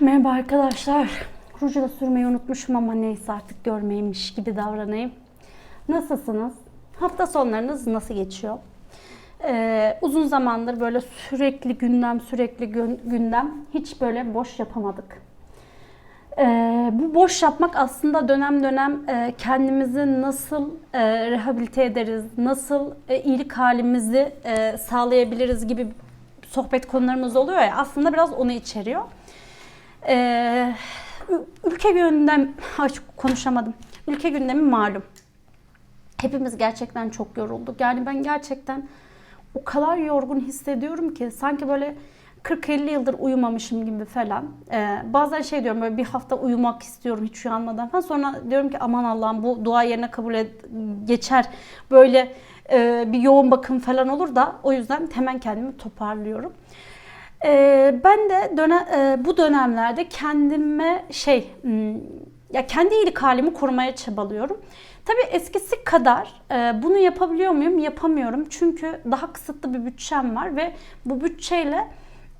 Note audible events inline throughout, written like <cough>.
Merhaba arkadaşlar. Ruju da sürmeyi unutmuşum ama neyse artık görmeymiş gibi davranayım. Nasılsınız? Hafta sonlarınız nasıl geçiyor? Ee, uzun zamandır böyle sürekli gündem, sürekli gün- gündem. Hiç böyle boş yapamadık. Ee, bu boş yapmak aslında dönem dönem e, kendimizi nasıl e, rehabilite ederiz, nasıl e, iyilik halimizi e, sağlayabiliriz gibi sohbet konularımız oluyor ya aslında biraz onu içeriyor. Ee, ülke gündem, <laughs> ay konuşamadım. Ülke gündemi malum. Hepimiz gerçekten çok yorulduk. Yani ben gerçekten o kadar yorgun hissediyorum ki sanki böyle 40-50 yıldır uyumamışım gibi falan. Ee, bazen şey diyorum böyle bir hafta uyumak istiyorum hiç uyanmadan falan. Sonra diyorum ki aman Allah'ım bu dua yerine kabul et, geçer. Böyle e, bir yoğun bakım falan olur da o yüzden hemen kendimi toparlıyorum. Ee, ben de döne, e, bu dönemlerde kendime şey hmm, ya kendi iyilik halimi korumaya çabalıyorum. Tabii eskisi kadar e, bunu yapabiliyor muyum? Yapamıyorum. Çünkü daha kısıtlı bir bütçem var ve bu bütçeyle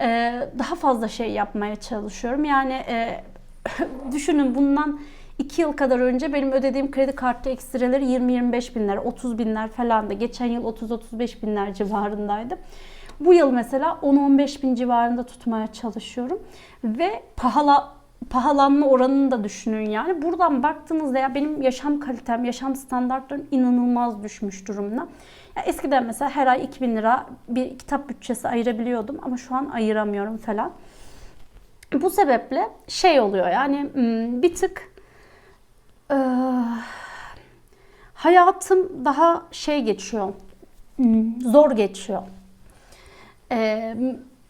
e, daha fazla şey yapmaya çalışıyorum. Yani e, <laughs> düşünün bundan 2 yıl kadar önce benim ödediğim kredi kartı ekstreleri 20-25 binler, 30 binler falan da. Geçen yıl 30-35 binler civarındaydı. Bu yıl mesela 10-15 bin civarında tutmaya çalışıyorum. Ve pahalı pahalanma oranını da düşünün yani. Buradan baktığınızda ya benim yaşam kalitem, yaşam standartlarım inanılmaz düşmüş durumda. Ya eskiden mesela her ay 2000 lira bir kitap bütçesi ayırabiliyordum ama şu an ayıramıyorum falan. Bu sebeple şey oluyor yani hmm, bir tık eee, hayatım daha şey geçiyor, hmm, zor geçiyor. Eee,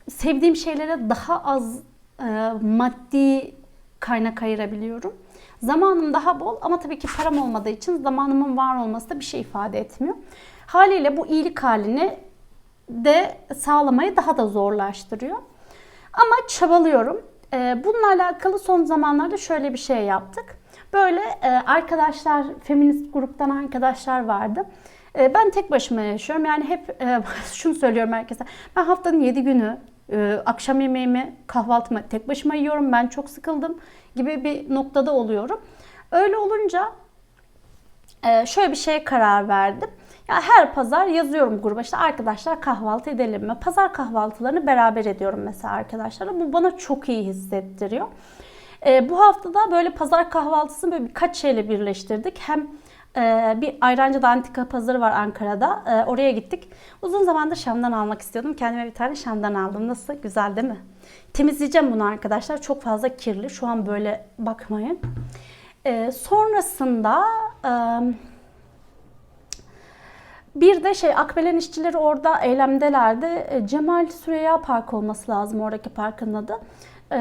sevdiğim şeylere daha az e, maddi kaynak ayırabiliyorum. Zamanım daha bol ama tabii ki param olmadığı için zamanımın var olması da bir şey ifade etmiyor. Haliyle bu iyilik halini de sağlamayı daha da zorlaştırıyor. Ama çabalıyorum. Ee, Bununla alakalı son zamanlarda şöyle bir şey yaptık. Böyle e, arkadaşlar, feminist gruptan arkadaşlar vardı. E, Ben tek başıma yaşıyorum. Yani hep e, <laughs> şunu söylüyorum herkese. Ben haftanın 7 günü e, akşam yemeğimi, kahvaltımı tek başıma yiyorum. Ben çok sıkıldım gibi bir noktada oluyorum. Öyle olunca ee, şöyle bir şeye karar verdim. Ya her pazar yazıyorum gruba işte arkadaşlar kahvaltı edelim mi? Pazar kahvaltılarını beraber ediyorum mesela arkadaşlarla. Bu bana çok iyi hissettiriyor. Ee, bu hafta da böyle pazar kahvaltısını böyle birkaç şeyle birleştirdik. Hem e, bir Ayrancı'da antika pazarı var Ankara'da. E, oraya gittik. Uzun zamandır Şam'dan almak istiyordum. Kendime bir tane Şam'dan aldım. Nasıl? Güzel değil mi? Temizleyeceğim bunu arkadaşlar. Çok fazla kirli. Şu an böyle bakmayın. Ee, sonrasında bir de şey Akbelen işçileri orada eylemdelerdi. Cemal Süreyya Park olması lazım oradaki parkın adı.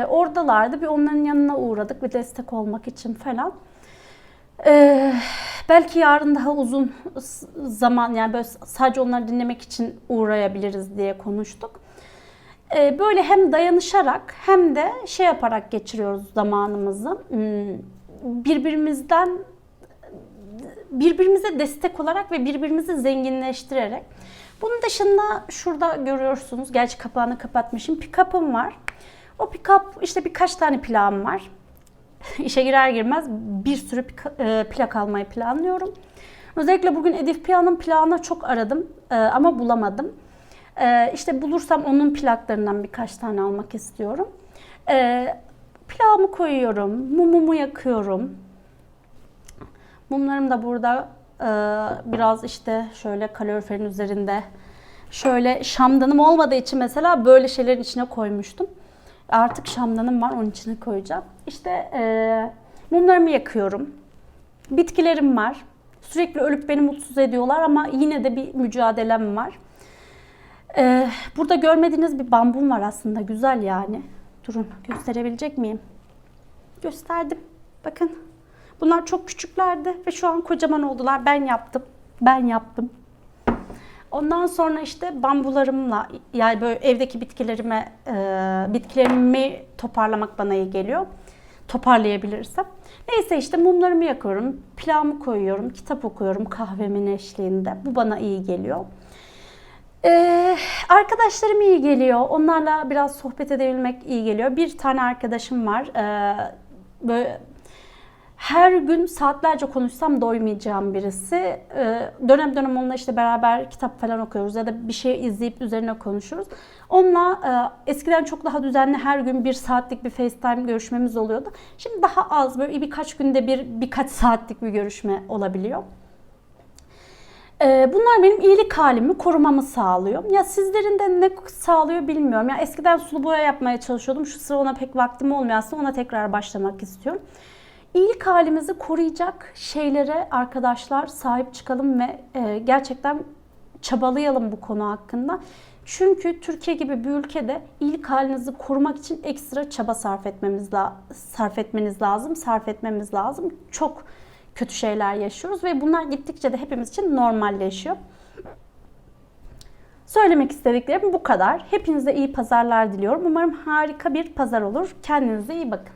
Oradalardı. Bir onların yanına uğradık bir destek olmak için falan. E, belki yarın daha uzun zaman yani böyle sadece onları dinlemek için uğrayabiliriz diye konuştuk. E, böyle hem dayanışarak hem de şey yaparak geçiriyoruz zamanımızı. Hmm, Birbirimizden birbirimize destek olarak ve birbirimizi zenginleştirerek. Bunun dışında şurada görüyorsunuz. Gerçi kapağını kapatmışım. Pick-up'ım var. O pick-up işte birkaç tane plağım var. İşe girer girmez bir sürü e, plak almayı planlıyorum. Özellikle bugün Edip Piaf'ın plağını çok aradım e, ama bulamadım. E, işte bulursam onun plaklarından birkaç tane almak istiyorum. Plağımı koyuyorum, mumumu yakıyorum. Mumlarım da burada biraz işte şöyle kaloriferin üzerinde. Şöyle şamdanım olmadığı için mesela böyle şeylerin içine koymuştum. Artık şamdanım var onun içine koyacağım. İşte e, mumlarımı yakıyorum. Bitkilerim var. Sürekli ölüp beni mutsuz ediyorlar ama yine de bir mücadelem var. E, burada görmediğiniz bir bambum var aslında güzel yani. Durun gösterebilecek miyim? Gösterdim. Bakın. Bunlar çok küçüklerdi ve şu an kocaman oldular. Ben yaptım. Ben yaptım. Ondan sonra işte bambularımla yani böyle evdeki bitkilerime e, bitkilerimi toparlamak bana iyi geliyor. Toparlayabilirsem. Neyse işte mumlarımı yakıyorum, pilavımı koyuyorum, kitap okuyorum kahvemin eşliğinde. Bu bana iyi geliyor. Ee, arkadaşlarım iyi geliyor. Onlarla biraz sohbet edebilmek iyi geliyor. Bir tane arkadaşım var. Ee, böyle her gün saatlerce konuşsam doymayacağım birisi. Ee, dönem dönem onunla işte beraber kitap falan okuyoruz ya da bir şey izleyip üzerine konuşuruz. Onunla e, eskiden çok daha düzenli her gün bir saatlik bir FaceTime görüşmemiz oluyordu. Şimdi daha az böyle birkaç günde bir birkaç saatlik bir görüşme olabiliyor. Ee, Bunlar benim iyilik halimi korumamı sağlıyor. Ya sizlerin de ne sağlıyor bilmiyorum. Ya eskiden sulu boya yapmaya çalışıyordum. Şu sıra ona pek vaktim olmuyor aslında. Ona tekrar başlamak istiyorum. İyilik halimizi koruyacak şeylere arkadaşlar sahip çıkalım ve e, gerçekten çabalayalım bu konu hakkında. Çünkü Türkiye gibi bir ülkede iyilik halinizi korumak için ekstra çaba sarf etmemiz la sarf etmeniz lazım, sarf etmemiz lazım. Çok kötü şeyler yaşıyoruz ve bunlar gittikçe de hepimiz için normalleşiyor. Söylemek istediklerim bu kadar. Hepinize iyi pazarlar diliyorum. Umarım harika bir pazar olur. Kendinize iyi bakın.